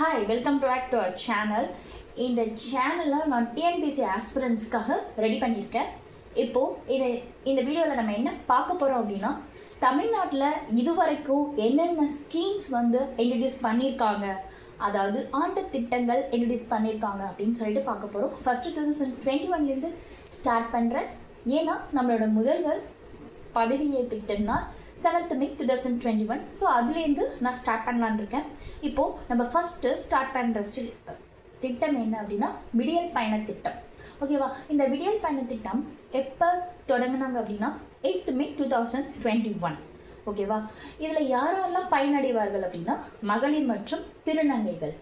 Hi welcome back to our channel இந்த சேனலை நான் டிஎன்பிசி ஆஸ்பிரன்ஸ்க்காக ரெடி பண்ணியிருக்கேன். இப்போது இது இந்த வீடியோவில் நம்ம என்ன பார்க்க போகிறோம் அப்படின்னா தமிழ்நாட்டில் இதுவரைக்கும் என்னென்ன ஸ்கீம்ஸ் வந்து இன்ட்ரடியூஸ் பண்ணியிருக்காங்க. அதாவது ஆண்டு திட்டங்கள் இன்ட்ரடியூஸ் பண்ணியிருக்காங்க அப்படின்னு சொல்லிட்டு பார்க்க போகிறோம் ஃபஸ்ட்டு டூ தௌசண்ட் டுவெண்ட்டி ஒன்லேருந்து ஸ்டார்ட் பண்ணுறேன் ஏன்னா நம்மளோட முதல்வர் பதவியேற்றுக்கிட்டேன்னா seventh May two thousand twenty one so அதுலேருந்து நான் ஸ்டார்ட் பண்ணலான்னு இருக்கேன் இப்போது நம்ம ஃபஸ்ட்டு ஸ்டார்ட் பண்ணுற திட்டம் என்ன அப்படின்னா விடியல் பயண திட்டம். ஓகேவா இந்த விடியல் பயண திட்டம் எப்போ தொடங்கினாங்க அப்படின்னா eighth May two thousand twenty one ஓகேவா இதில் யாரெல்லாம் பயனடைவார்கள் அப்படின்னா மகளிர் மற்றும் திருநங்கைகள்.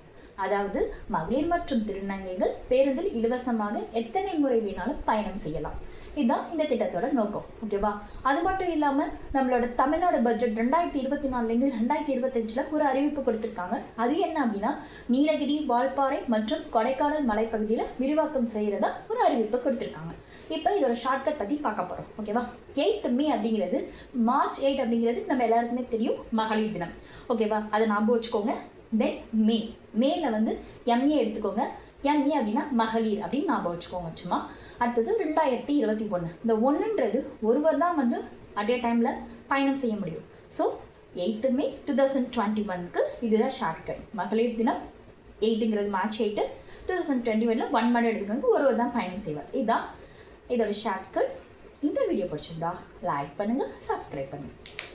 அதாவது மகளிர் மற்றும் திருநங்கைகள் பேருந்தில் இலவசமாக எத்தனை முறை வேணாலும் பயணம் செய்யலாம். இதுதான் இந்த திட்டத்தோட நோக்கம். ஓகேவா அது மட்டும் இல்லாமல் நம்மளோட தமிழ்நாடு பட்ஜெட் ரெண்டாயிரத்தி இருபத்தி நாலுலேருந்து ரெண்டாயிரத்தி இருபத்தஞ்சில் ஒரு அறிவிப்பு கொடுத்துருக்காங்க. அது என்ன அப்படின்னா நீலகிரி வால்பாறை மற்றும் கொடைக்கானல் மலைப்பகுதியில் விரிவாக்கம் செய்கிறதா ஒரு அறிவிப்பு கொடுத்துருக்காங்க. இப்போ இதோட ஷார்ட்கட் பற்றி பார்க்க போகிறோம் ஓகேவா எயித் மே அப்படிங்கிறது மார்ச் எயிட் அப்படிங்கிறது நம்ம எல்லாருக்குமே தெரியும் மகளிர் தினம். ஓகேவா அதை ஞாபகம் வச்சுக்கோங்க. தென் மே. மேல வந்து எம்ஏ எடுத்துக்கோங்க. எம்ஏ அப்படின்னா மகளிர் அப்படின்னு ஞாபகம் வச்சுக்கோங்க சும்மா. அடுத்தது ரெண்டாயிரத்தி இருபத்தி ஒன்று இந்த ஒன்றுன்றது ஒருவர் தான் வந்து அட் ஏ டைமில் பயணம் செய்ய முடியும். So eighth May two thousand twenty ஒனுக்கு இதுதான் ஷார்ட்கட் மகளிர் தினம் எயிட்டுங்கிறது March eight two thousand twenty ஒனில் ஒன் மணி எடுத்துக்கோங்க ஒருவர் தான் பயணம் செய்வார். இதுதான் இதோட ஷார்ட்கட் இந்த வீடியோ பிடிச்சிருந்தா லைக் பண்ணுங்கள் சப்ஸ்கிரைப் பண்ணுங்கள்